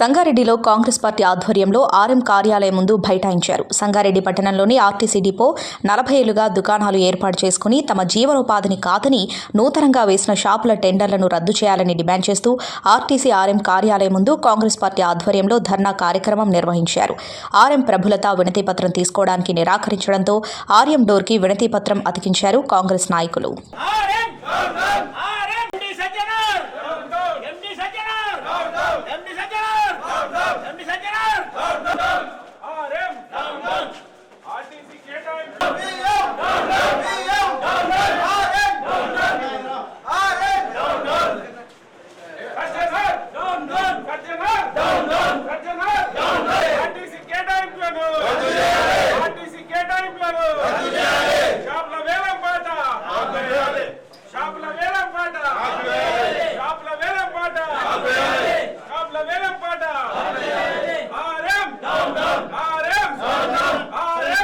సంగారెడ్డిలో కాంగ్రెస్ పార్టీ ఆధ్వర్యంలో ఆర్ఎం కార్యాలయం ముందు బైఠాయించారు. సంగారెడ్డి పట్టణంలోని ఆర్టీసీ డిపో నలభై ఏళ్ళుగా దుకాణాలు ఏర్పాటు చేసుకుని తమ జీవనోపాధిని కాదని నూతనంగా వేసిన షాపుల టెండర్లను రద్దు చేయాలని డిమాండ్ చేస్తూ ఆర్టీసీ ఆర్ఎం కార్యాలయం ముందు కాంగ్రెస్ పార్టీ ఆధ్వర్యంలో ధర్నా కార్యక్రమం నిర్వహించారు. ఆర్ఎం ప్రభులత వినతి పత్రం తీసుకోవడానికి నిరాకరించడంతో ఆర్ఎం డోర్కి వినతి పత్రం అతికించారు కాంగ్రెస్ నాయకులు RM RM MD Sajjanar MD Sajjanar MD Sajjanar MD Sajjanar RM RTC కేటాయింపు Sajjanar down down Sajjanar down down Sajjanar down down RTC కేటాయింపులను ఆర్టీసీ కేటాయింపులను షాపుల వేలం పాట షాపుల వేలం పాట షాపుల వేలం పాట షాపుల వేలం పాట RM RM RM RM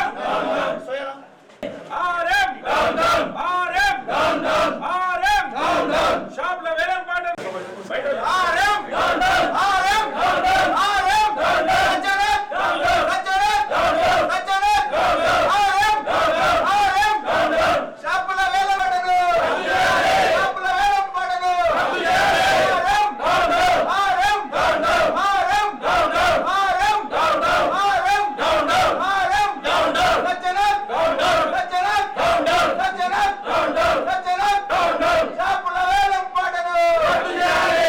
RM RM షాపుల వేలం పాట ఆర్ఎం ఆర్ఎం ఆర్ఎం షాపుల వేల పడను షాపుల వేల పడను ఆరం ఆరం ఆరం ఆరం ఆరం ఆరం రచనత్ రచనత్ రచనత్ రచనత్ షాపుల వేల పడను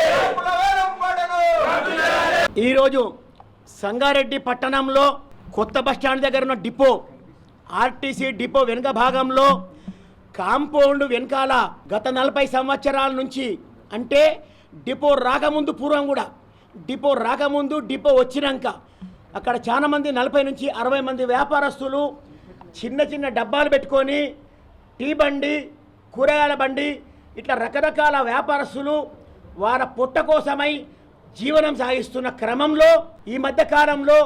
షాపుల వేల పడను ఈరోజు సంగారెడ్డి పట్టణంలో కొత్త బస్టాండ్ దగ్గర ఉన్న డిపో ఆర్టీసీ డిపో వెనుక భాగంలో కాంపౌండ్ వెనకాల గత నలభై సంవత్సరాల నుంచి అంటే డిపో రాకముందు పూర్వం కూడా డిపో రాకముందు డిపో వచ్చినాక అక్కడ చాలామంది నలభై నుంచి అరవై మంది వ్యాపారస్తులు చిన్న చిన్న డబ్బాలు పెట్టుకొని టీ బండి కూరగాయల బండి ఇట్లా రకరకాల వ్యాపారస్తులు వారి పొట్ట కోసమై జీవనం సాగిస్తున్న క్రమంలో ఈ మధ్య కాలంలో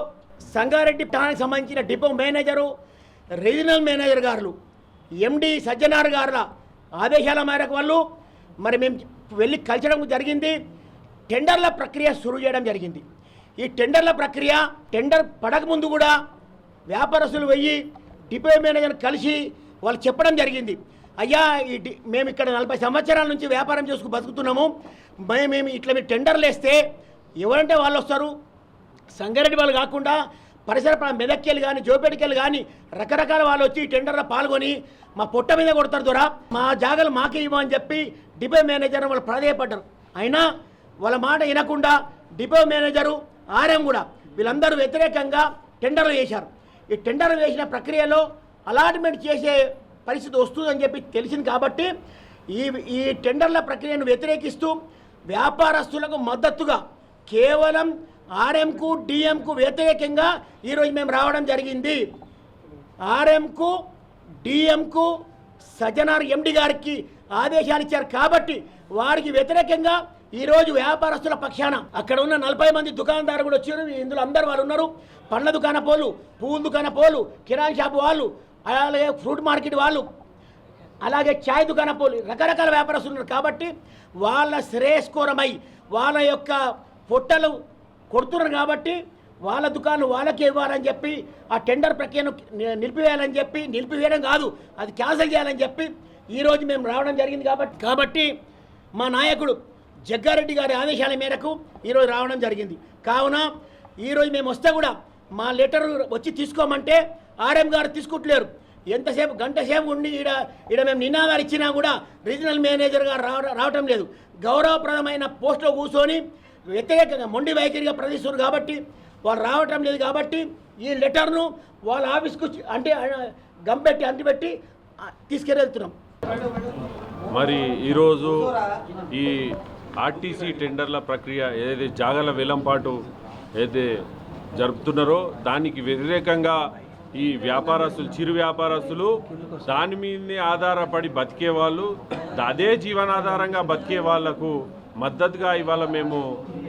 సంగారెడ్డి ఠాణానికి సంబంధించిన డిపో మేనేజరు రీజనల్ మేనేజర్ గారు ఎండి సజ్జనార్ గారుల ఆదేశాల మేరకు వాళ్ళు మరి మేము వెళ్ళి కలిసడం జరిగింది. టెండర్ల ప్రక్రియ సురు చేయడం జరిగింది. ఈ టెండర్ల ప్రక్రియ టెండర్ పడకముందు కూడా వ్యాపారస్తులు వెయ్యి డిపో మేనేజర్ కలిసి వాళ్ళు చెప్పడం జరిగింది. అయ్యా ఈ డి- మేము ఇక్కడ నలభై సంవత్సరాల నుంచి వ్యాపారం చేసుకు బతుకుతున్నాము. మే- మేము ఇట్లా మీరు టెండర్లు వేస్తే ఎవరంటే వాళ్ళు వస్తారు? సంగారెడ్డి వాళ్ళు కాకుండా పరిసర ప్రా- మెదక్కెళ్ళు కానీ జోపేటకేలు కానీ రకరకాల వాళ్ళు వచ్చి టెండర్లో పాల్గొని మా పొట్ట మీద కొడతారు దొరా. మా జాగాలు మాకే ఇవ్వమని చెప్పి డిపో మేనేజర్ వాళ్ళు ప్రాధేయపడ్డారు అయినా వాళ్ళ మాట వినకుండా డిపో మేనేజరు ఆర్ఎం కూడా వీళ్ళందరూ వ్యతిరేకంగా టెండర్లు వేశారు. ఈ టెండర్లు వేసిన ప్రక్రియలో అలాట్మెంట్ చేసే పరిస్థితి వస్తుందని చెప్పి తెలిసింది కాబట్టి ఈ ఈ టెండర్ల ప్రక్రియను వ్యతిరేకిస్తూ వ్యాపారస్తులకు మద్దతుగా కేవలం ఆర్ఎంకు డిఎంకు వ్యతిరేకంగా ఈరోజు మేము రావడం జరిగింది. ఆర్ఎంకు డిఎంకు సజ్జనార్ ఎండి గారికి ఆదేశాలు ఇచ్చారు కాబట్టి వారికి వ్యతిరేకంగా ఈరోజు వ్యాపారస్తుల పక్షాన అక్కడ ఉన్న నలభై మంది దుకాణదారు కూడా వచ్చారు. ఇందులో అందరు వాళ్ళు ఉన్నారు. పండ్ల దుకాణ పోలు పువ్వుల దుకాణ పోలు కిరాణా షాపు వాళ్ళు అలాగే ఫ్రూట్ మార్కెట్ వాళ్ళు. అలాగే ఛాయ్ దుకాణపోలు రకరకాల వ్యాపారస్తులు ఉన్నారు కాబట్టి వాళ్ళ శ్రేయస్కోరమై వాళ్ళ యొక్క పొట్టలు కొడుతున్నారు కాబట్టి వాళ్ళ దుకాణం వాళ్ళకే ఇవ్వాలని చెప్పి ఆ టెండర్ ప్రక్రియను నిలిపివేయాలని చెప్పి నిలిపివేయడం కాదు అది క్యాన్సిల్ చేయాలని చెప్పి ఈరోజు మేము రావడం జరిగింది కాబట్టి కాబట్టి మా నాయకుడు జగ్గారెడ్డి గారి ఆదేశాల మేరకు ఈరోజు రావడం జరిగింది. కావున ఈరోజు మేము వస్తే కూడా మా లెటర్ వచ్చి తీసుకోమంటే ఆర్ఎం గారు తీసుకుంటలేరు. ఎంతసేపు గంట సేపు ఉండి ఈడ ఈడ మేము నినాదాలు ఇచ్చినా కూడా రీజనల్ మేనేజర్ గారు రావటం లేదు. గౌరవప్రదమైన పోస్టులో కూర్చొని వ్యతిరేకంగా మొండి వైఖరిగా ప్రదర్శిస్తున్నారు కాబట్టి వాళ్ళు రావటం లేదు కాబట్టి ఈ లెటర్ను వాళ్ళ ఆఫీస్కు అంటే గంపెట్టి అంటిపెట్టి ఆ, తీసుకెళ్తున్నాం. మరి ఈరోజు ఈ ఆర్టీసీ టెండర్ల ప్రక్రియ ఏదైతే జాగల వేలంపాటు ఏదైతే జరుపుతున్నారో దానికి వ్యతిరేకంగా ఈ వ్యాపారస్తులు చిరు వ్యాపారస్తులు దాని మీదనే ఆధారపడి బతికే వాళ్ళు అదే జీవనాధారంగా బతికే వాళ్ళకు మద్దతుగా ఇవాళ మేము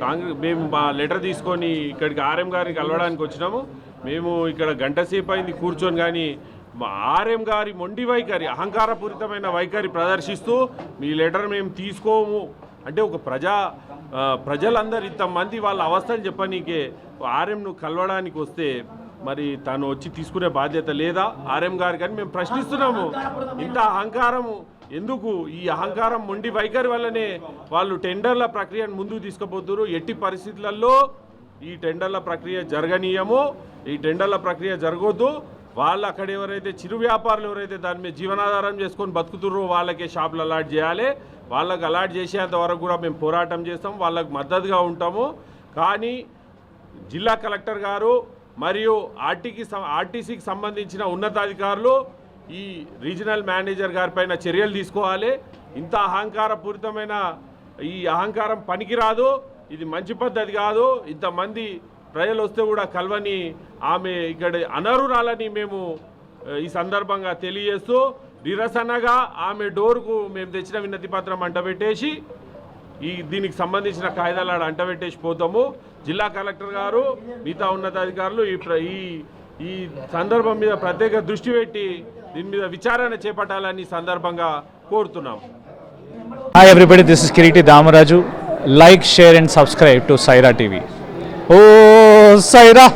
కాంగ్రెస్ మేము మా లెటర్ తీసుకొని ఇక్కడికి ఆర్ఎం గారిని కలవడానికి వచ్చినాము. మేము ఇక్కడ గంట సేపు అయింది కూర్చొని కానీ మా ఆర్ఎం గారి మొండి వైఖరి అహంకారపూరితమైన వైఖరి ప్రదర్శిస్తూ మీ లెటర్ మేము తీసుకోము. అంటే ఒక ప్రజా ప్రజలందరు ప్రజలందరూ ఇంతమంది వాళ్ళ అవస్థలు చెప్పనీకే ఆర్ఎంను కలవడానికి వస్తే మరి తను వచ్చి తీసుకునే బాధ్యత లేదా? ఆర్ఎం గారు కానీ మేము ప్రశ్నిస్తున్నాము. ఇంత అహంకారము ఎందుకు? ఈ అహంకారం మొండి వైఖరి వల్లనే వాళ్ళు టెండర్ల ప్రక్రియను ముందుకు తీసుకుపోతున్నారు. ఎట్టి పరిస్థితులలో ఈ టెండర్ల ప్రక్రియ జరగనీయము. ఈ టెండర్ల ప్రక్రియ జరగొద్దు. వాళ్ళు అక్కడ ఎవరైతే చిరు వ్యాపారులు ఎవరైతే దాని మీద జీవనాధారం చేసుకొని బతుకుతుర్రో వాళ్ళకే షాపులు అలాట్ చేయాలి. వాళ్ళకి అలాట్ చేసేంత వరకు కూడా మేము పోరాటం చేస్తాం. వాళ్ళకు మద్దతుగా ఉంటాము. కానీ జిల్లా కలెక్టర్ గారు మరియు ఆర్టీకి ఆర్టీసీకి సంబంధించిన ఉన్నతాధికారులు ఈ రీజనల్ మేనేజర్ గారిపైన చర్యలు తీసుకోవాలి. ఇంత అహంకారపూరితమైన ఈ అహంకారం పనికిరాదు. ఇది మంచి పద్ధతి కాదు. ఇంతమంది ప్రజలు వస్తే కూడా కలవని ఆమె ఇక్కడ అనరురాలని మేము ఈ సందర్భంగా తెలియజేస్తూ నిరసనగా ఆమె డోర్కు మేము తెచ్చిన వినతి పత్రం అంటబెట్టేసి ఈ దీనికి సంబంధించిన కాయిదాలు అంటబెట్టేసి పోతాము. జిల్లా కలెక్టర్ గారు మిగతా ఉన్నతాధికారులు ఈ ఈ ఈ సందర్భం మీద ప్రత్యేక దృష్టి పెట్టి దీని మీద విచారణ చేపట్టాలని సందర్భంగా కోరుతున్నాం. Hi everybody this is Kireeti Damaraju like share and subscribe to Saira TV oh Sye Raa